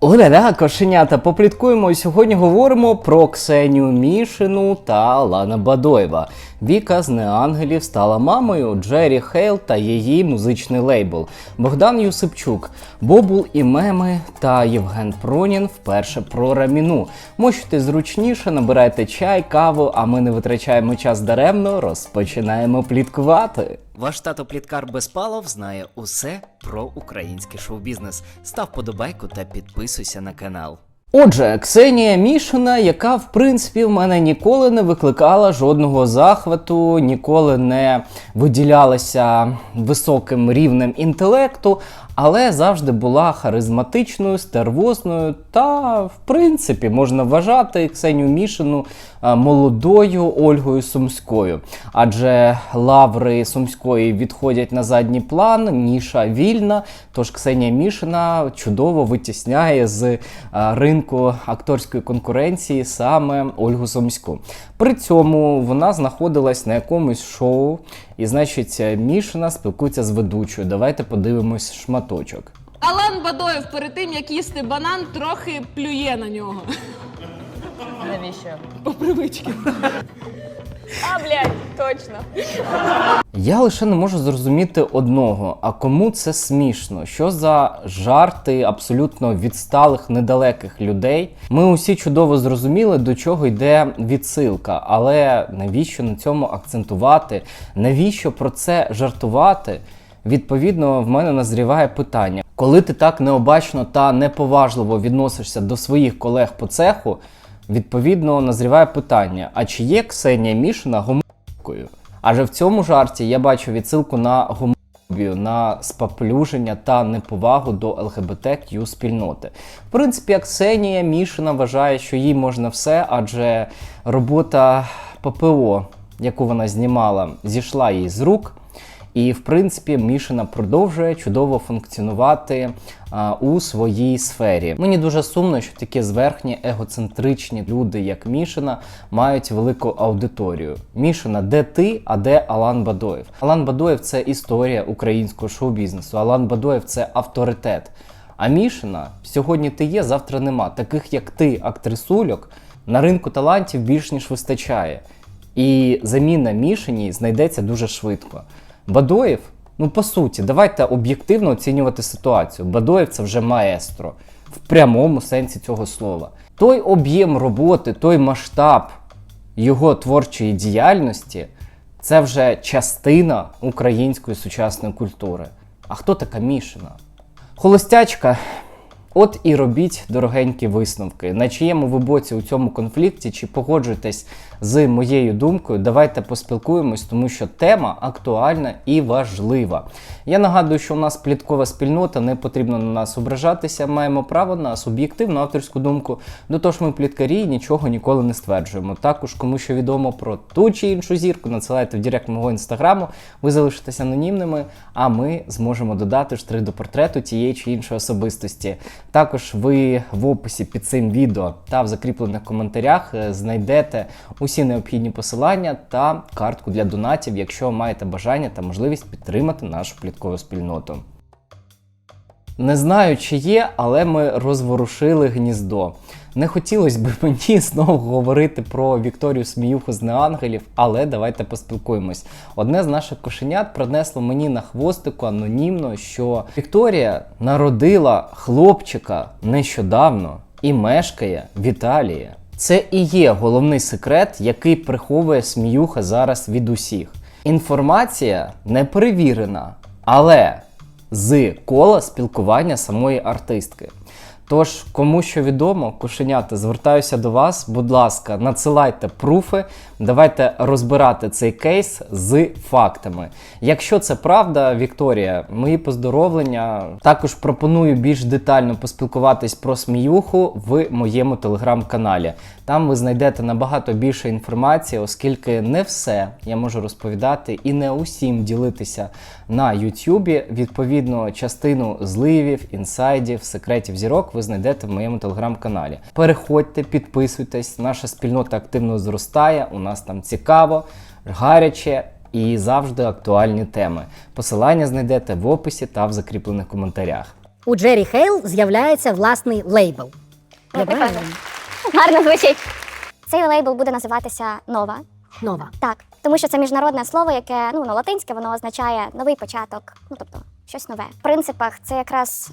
Оля, кошенята, попліткуємо. І Сьогодні говоримо про Ксенію Мішину та Лана Бадоєва. Віка з неангелів стала мамою, Джері Хейл та її музичний лейбл, Богдан Юсипчук, Бобул і Меми та Євген Пронін вперше про раміну. Мощуйте зручніше, набирайте чай, каву, а ми не витрачаємо час даремно, розпочинаємо пліткувати. Ваш тато Пліткар Безпалов знає усе про український шоу-бізнес. Став подобайку та підписуйся на канал. Отже, Ксенія Мішина, яка в принципі в мене ніколи не викликала жодного захвату, ніколи не виділялася високим рівнем інтелекту, але завжди була харизматичною, стервозною та, в принципі, можна вважати Ксенію Мішину е, молодою Ольгою Сумською. Адже лаври Сумської відходять на задній план, ніша вільна. Тож Ксенія Мішина чудово витісняє з е, ринку акторської конкуренції саме Ольгу Сумську. При цьому вона знаходилась на якомусь шоу, і значить, Мішина спілкується з ведучою. Давайте подивимось шматочок. Алан Бадоєв перед тим, як їсти банан, трохи плює на нього. Навіщо? По привичці. А, блядь, точно. Я лише не можу зрозуміти одного: а кому це смішно? Що за жарти абсолютно відсталих, недалеких людей? Ми усі чудово зрозуміли, до чого йде відсилка, але навіщо на цьому акцентувати? Навіщо про це жартувати? Відповідно, в мене назріває питання: коли ти так необачно та неповажливо відносишся до своїх колег по цеху, відповідно назріває питання: а чи є Ксенія Мішина гомофобкою? Адже в цьому жарті я бачу відсилку на гомофобію, на споплюження та неповагу до ЛГБТQ спільноти. В принципі, Ксенія Мішина вважає, що їй можна все, адже робота ППО, яку вона знімала, зійшла їй з рук. І, в принципі, Мішина продовжує чудово функціонувати а, у своїй сфері. Мені дуже сумно, що такі зверхні егоцентричні люди, як Мішина, мають велику аудиторію. Мішина, де ти, а де Алан Бадоєв? Алан Бадоєв це історія українського шоу-бізнесу. Алан Бадоєв це авторитет. А Мішина сьогодні ти є, завтра нема. Таких як ти, актрисульок, на ринку талантів більш ніж вистачає. І заміна Мішині знайдеться дуже швидко. Бадоєв, ну по суті, давайте об'єктивно оцінювати ситуацію. Бадоєв це вже маестро в прямому сенсі цього слова. Той об'єм роботи, той масштаб його творчої діяльності це вже частина української сучасної культури. А хто така Мішина? Холостячка. От і робіть дорогенькі висновки. На чиєму ви боці у цьому конфлікті, чи погоджуєтесь з моєю думкою, давайте поспілкуємось, тому що тема актуальна і важлива. Я нагадую, що у нас пліткова спільнота, не потрібно на нас ображатися. Маємо право на суб'єктивну авторську думку. До того ж, ми пліткарі нічого ніколи не стверджуємо. Також, кому що відомо про ту чи іншу зірку, надсилайте в директ мого інстаграму, ви залишитесь анонімними, а ми зможемо додати штрих до портрету тієї чи іншої особистості. Також ви в описі під цим відео та в закріплених коментарях е, знайдете усі необхідні посилання та картку для донатів, якщо маєте бажання та можливість підтримати нашу пліткову спільноту. Не знаю, чи є, але ми розворушили гніздо. Не хотілося б мені знову говорити про Вікторію Сміюху з неангелів, але давайте поспілкуємось. Одне з наших кошенят принесло мені на хвостику анонімно, що Вікторія народила хлопчика нещодавно і мешкає в Італії. Це і є головний секрет, який приховує Сміюха зараз від усіх. Інформація не перевірена, але з кола спілкування самої артистки. Тож, кому що відомо, кошенята, звертаюся до вас. Будь ласка, надсилайте пруфи. Давайте розбирати цей кейс з фактами. Якщо це правда, Вікторія, мої поздоровлення. Також пропоную більш детально поспілкуватись про сміюху в моєму телеграм-каналі. Там ви знайдете набагато більше інформації, оскільки не все я можу розповідати і не усім ділитися на Ютубі. Відповідно, частину зливів, інсайдів, секретів зірок ви знайдете в моєму телеграм-каналі. Переходьте, підписуйтесь, наша спільнота активно зростає. У нас там цікаво, гаряче і завжди актуальні теми. Посилання знайдете в описі та в закріплених коментарях. у Джері Хейл з'являється власний лейбл. Ну. Гарно звучить. Цей лейбл буде називатися Нова. Нова. Так, тому що це міжнародне слово, яке ну на латинське воно означає новий початок, ну тобто щось нове. В принципах це якраз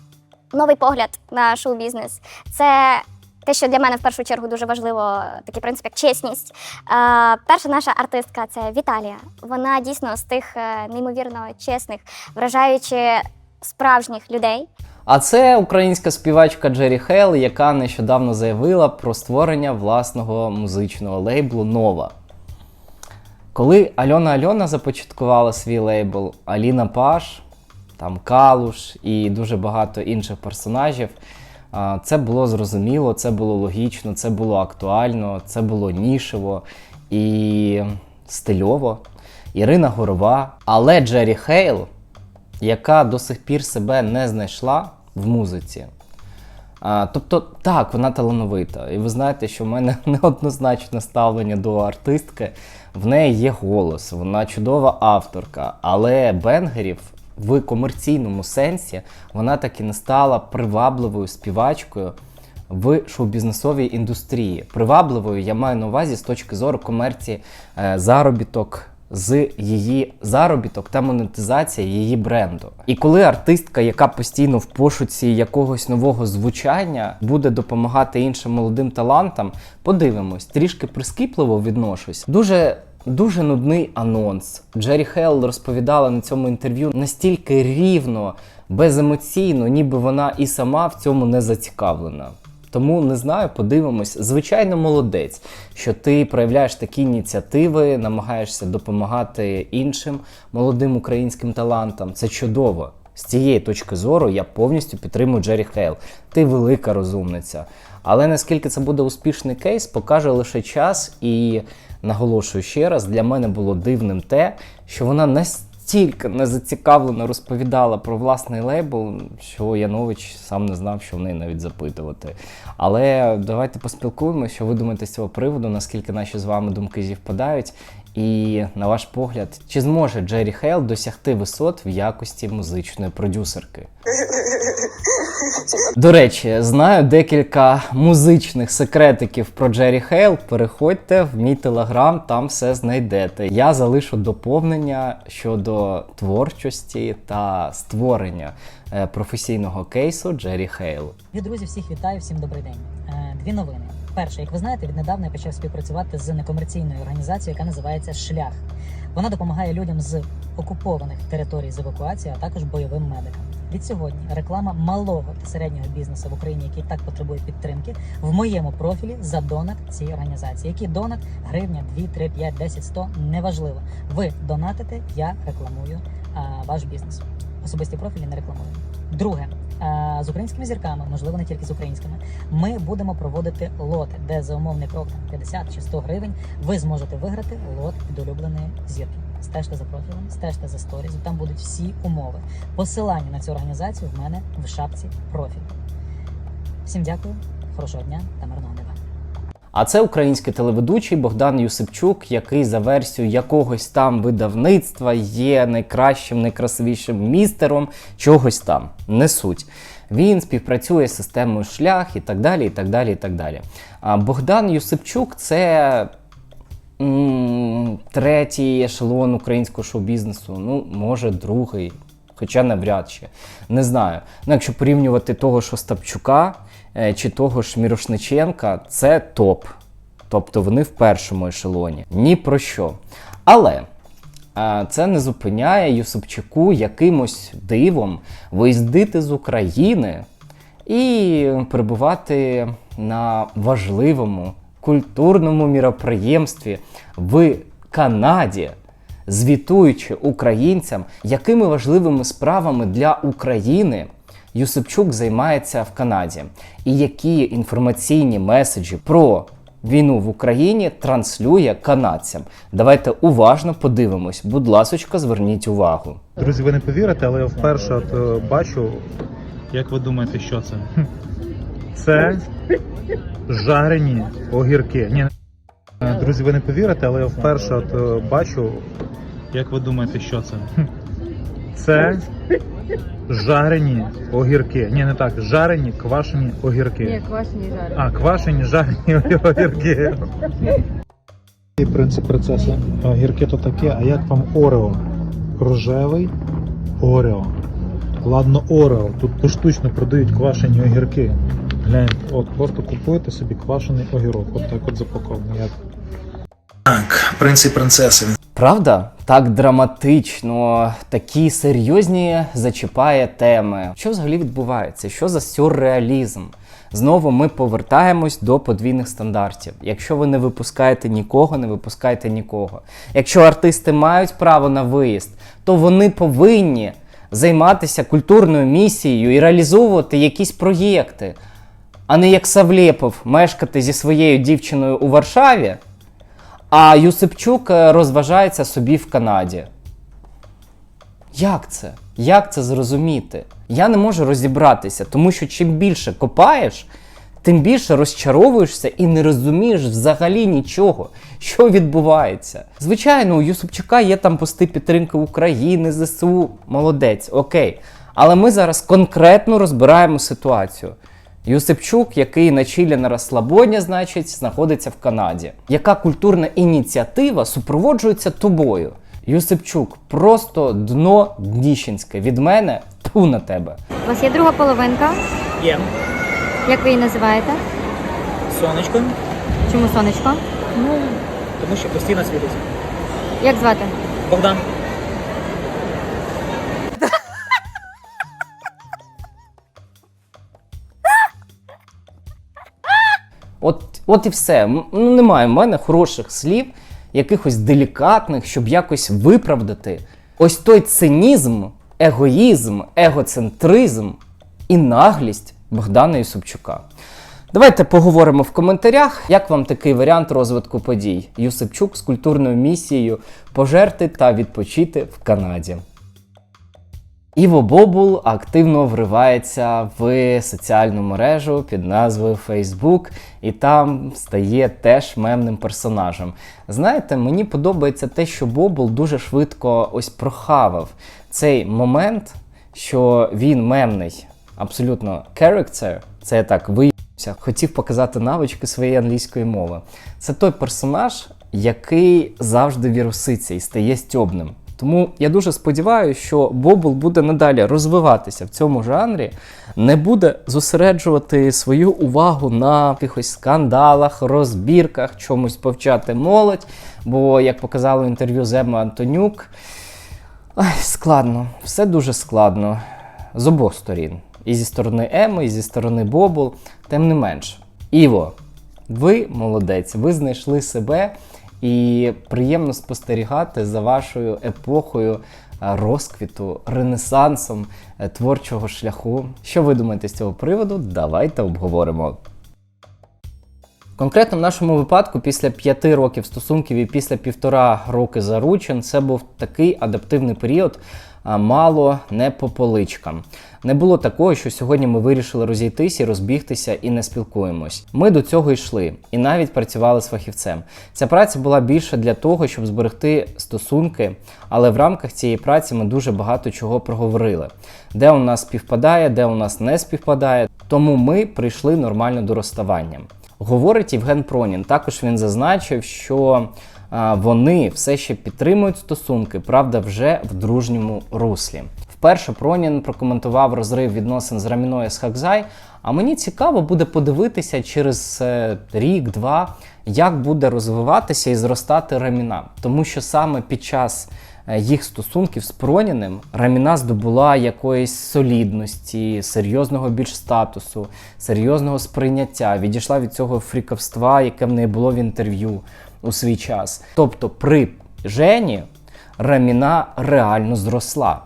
новий погляд на шоу-бізнес. Це те, що для мене в першу чергу дуже важливо, такий принцип, як чесність. Е, перша наша артистка це Віталія. Вона дійсно з тих е, неймовірно чесних, вражаючи справжніх людей. А це українська співачка Джері Хейл, яка нещодавно заявила про створення власного музичного лейблу Нова. Коли Альона Альона започаткувала свій лейбл, Аліна Паш, там Калуш і дуже багато інших персонажів, це було зрозуміло, це було логічно, це було актуально, це було нішево і стильово. Ірина Горова, але Джері Хейл яка до сих пір себе не знайшла в музиці. А, тобто, так, вона талановита. І ви знаєте, що в мене неоднозначне ставлення до артистки. В неї є голос, вона чудова авторка, але бенгерів в комерційному сенсі вона так і не стала привабливою співачкою в шоу-бізнесовій індустрії. Привабливою я маю на увазі з точки зору комерції е, заробіток з її заробіток та монетизація її бренду. І коли артистка, яка постійно в пошуці якогось нового звучання, буде допомагати іншим молодим талантам, подивимось, трішки прискіпливо відношусь. Дуже. Дуже нудний анонс. Джері Хелл розповідала на цьому інтерв'ю настільки рівно, беземоційно, ніби вона і сама в цьому не зацікавлена. Тому не знаю, подивимось. Звичайно, молодець, що ти проявляєш такі ініціативи, намагаєшся допомагати іншим молодим українським талантам. Це чудово. З цієї точки зору я повністю підтримую Джері Хейл. Ти велика розумниця. Але наскільки це буде успішний кейс, покаже лише час. І наголошую ще раз, для мене було дивним те, що вона настільки не зацікавлено розповідала про власний лейбл, що Янович сам не знав, що в неї навіть запитувати. Але давайте поспілкуємося, що ви думаєте з цього приводу, наскільки наші з вами думки зівпадають. І на ваш погляд, чи зможе Джері Хейл досягти висот в якості музичної продюсерки? До речі, знаю декілька музичних секретиків про Джері Хейл. Переходьте в мій телеграм, там все знайдете. Я залишу доповнення щодо творчості та створення е, професійного кейсу Джері Хейл. Друзі, всіх вітаю, всім добрий день. Е, Дві новини. Перше, як ви знаєте, віднедавна я почав співпрацювати з некомерційною організацією, яка називається Шлях. Вона допомагає людям з окупованих територій з евакуації, а також бойовим медикам. Від сьогодні реклама малого та середнього бізнесу в Україні, який так потребує підтримки, в моєму профілі за донат цієї організації. Який донат гривня, 2, 3, 5, 10, 100, неважливо. Ви донатите, я рекламую а, ваш бізнес. Особисті профілі не рекламую. Друге, з українськими зірками, можливо, не тільки з українськими, ми будемо проводити лоти, де за умовний крок там, 50 чи 100 гривень ви зможете виграти лот під улюбленої зірки. Стежте за профілем, стежте за сторіз, там будуть всі умови. Посилання на цю організацію в мене в шапці профілю. Всім дякую, хорошого дня та мирного неба. А це український телеведучий Богдан Юсипчук, який за версією якогось там видавництва є найкращим, найкрасивішим містером чогось там. Не суть. Він співпрацює з системою шлях і так далі. і так далі, і так далі. А Богдан Юсипчук це третій ешелон українського шоу-бізнесу. Ну, може, другий. Хоча навряд чи. Не знаю. Ну, якщо порівнювати того ж Остапчука е, чи того ж Мірошниченка, це топ. Тобто вони в першому ешелоні. Ні про що. Але е, це не зупиняє Юсупчуку якимось дивом виїздити з України і перебувати на важливому культурному міроприємстві в Канаді звітуючи українцям, якими важливими справами для України Юсипчук займається в Канаді, і які інформаційні меседжі про війну в Україні транслює канадцям. Давайте уважно подивимось. Будь ласочка, зверніть увагу. Друзі, ви не повірите, але я вперше от, е, бачу, як ви думаєте, що це? Це жарені огірки. Ні. Е, Друзі, ви не повірите, але я вперше от, е, бачу, як ви думаєте, що це? Це жарені огірки. Ні, не так. Жарені квашені огірки. Ні, квашені жарені. А, квашені жарені огірки. І принцип процесу. Огірки то таке, а як вам Орео? Рожевий Орео. Ладно, Орео. Тут поштучно продають квашені огірки. Гляньте, от просто купуєте собі квашений огірок. От так от запакований. Як Так, принц і принцеси. Правда? Так драматично, такі серйозні зачіпає теми. Що взагалі відбувається? Що за сюрреалізм? Знову ми повертаємось до подвійних стандартів. Якщо ви не випускаєте нікого, не випускайте нікого. Якщо артисти мають право на виїзд, то вони повинні займатися культурною місією і реалізовувати якісь проєкти, а не як Савлєпов мешкати зі своєю дівчиною у Варшаві. А Юсипчук е, розважається собі в Канаді. Як це? Як це зрозуміти? Я не можу розібратися, тому що чим більше копаєш, тим більше розчаровуєшся і не розумієш взагалі нічого, що відбувається. Звичайно, у Юсупчука є там пости підтримки України, ЗСУ, молодець, окей. Але ми зараз конкретно розбираємо ситуацію. Юсипчук, який на чилі на розслабоні, значить, знаходиться в Канаді. Яка культурна ініціатива супроводжується тобою? Юсипчук, просто дно дніщенське. Від мене ту на тебе. У вас є друга половинка. Є. Як ви її називаєте? Сонечко. Чому сонечко? Ну, тому що постійно світить. Як звати? Богдан. От, і все. Ну, немає в мене хороших слів, якихось делікатних, щоб якось виправдати ось той цинізм, егоїзм, егоцентризм і наглість Богдана Юсупчука. Давайте поговоримо в коментарях, як вам такий варіант розвитку подій. Юсипчук з культурною місією пожерти та відпочити в Канаді. Іво Бобул активно вривається в соціальну мережу під назвою Facebook і там стає теж мемним персонажем. Знаєте, мені подобається те, що Бобул дуже швидко ось прохавав цей момент, що він мемний, абсолютно character, це так виявився, хотів показати навички своєї англійської мови. Це той персонаж, який завжди віруситься і стає стьобним. Тому я дуже сподіваюся, що Бобл буде надалі розвиватися в цьому жанрі, не буде зосереджувати свою увагу на якихось скандалах, розбірках, чомусь повчати молодь. Бо, як показало інтерв'ю з Еммою Антонюк, ай, складно, все дуже складно з обох сторін. І зі сторони Еми, і зі сторони Бобл. Тим не менш, Іво, ви молодець, ви знайшли себе. І приємно спостерігати за вашою епохою е, розквіту, ренесансом е, творчого шляху. Що ви думаєте з цього приводу? Давайте обговоримо. Конкретно в нашому випадку, після п'яти років стосунків і після півтора роки заручин, це був такий адаптивний період, мало не по поличкам. Не було такого, що сьогодні ми вирішили розійтися, розбігтися і не спілкуємось. Ми до цього йшли і навіть працювали з фахівцем. Ця праця була більше для того, щоб зберегти стосунки, але в рамках цієї праці ми дуже багато чого проговорили. Де у нас співпадає, де у нас не співпадає. Тому ми прийшли нормально до розставання. Говорить Євген Пронін. Також він зазначив, що вони все ще підтримують стосунки, правда, вже в дружньому руслі. Вперше Пронін прокоментував розрив відносин з Раміною з Хакзай. А мені цікаво буде подивитися через е, рік-два, як буде розвиватися і зростати Раміна. Тому що саме під час е, їх стосунків з Проніним Раміна здобула якоїсь солідності, серйозного більш статусу, серйозного сприйняття, відійшла від цього фріковства, яке в неї було в інтерв'ю у свій час. Тобто при Жені Раміна реально зросла.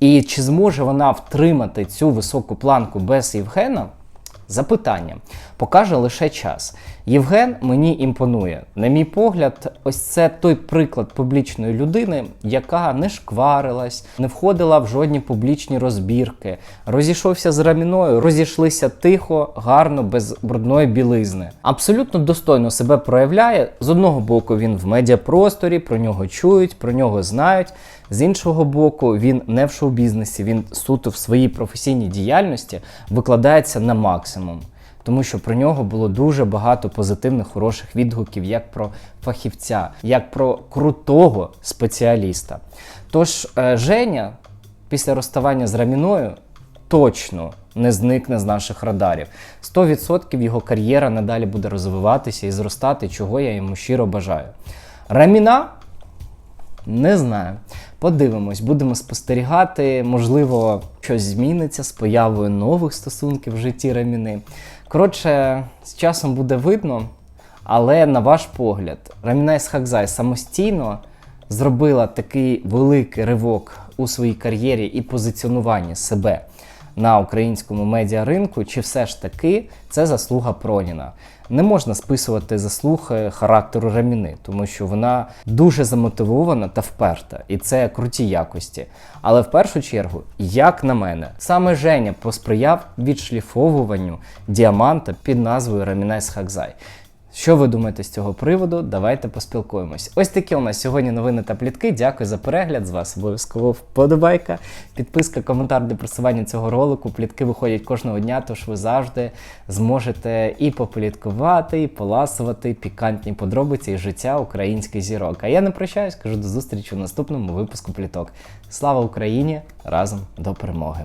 І чи зможе вона втримати цю високу планку без Євгена? Запитання покаже лише час. Євген мені імпонує. На мій погляд, ось це той приклад публічної людини, яка не шкварилась, не входила в жодні публічні розбірки, розійшовся з раміною, розійшлися тихо, гарно, без брудної білизни. Абсолютно достойно себе проявляє. З одного боку, він в медіапросторі, про нього чують, про нього знають. З іншого боку, він не в шоу-бізнесі, він суто в своїй професійній діяльності викладається на максимум. Тому що про нього було дуже багато позитивних, хороших відгуків, як про фахівця, як про крутого спеціаліста. Тож е, Женя після розставання з Раміною точно не зникне з наших радарів. 100% його кар'єра надалі буде розвиватися і зростати, чого я йому щиро бажаю. Раміна не знаю. Подивимось, будемо спостерігати. Можливо, щось зміниться з появою нових стосунків в житті Раміни. Коротше, з часом буде видно, але на ваш погляд, Раміна Ісхакзай самостійно зробила такий великий ривок у своїй кар'єрі і позиціонуванні себе на українському медіаринку, чи все ж таки це заслуга Проніна? Не можна списувати заслуги характеру Раміни, тому що вона дуже замотивована та вперта, і це круті якості. Але в першу чергу, як на мене, саме Женя посприяв відшліфовуванню діаманта під назвою Рамінайс Хакзай. Що ви думаєте з цього приводу? Давайте поспілкуємось. Ось такі у нас сьогодні новини та плітки. Дякую за перегляд. З вас обов'язково вподобайка, підписка, коментар для просування цього ролику. Плітки виходять кожного дня, тож ви завжди зможете і попліткувати, і поласувати пікантні подробиці із життя українських зірок. А я не прощаюсь, кажу до зустрічі у наступному випуску пліток. Слава Україні! Разом до перемоги!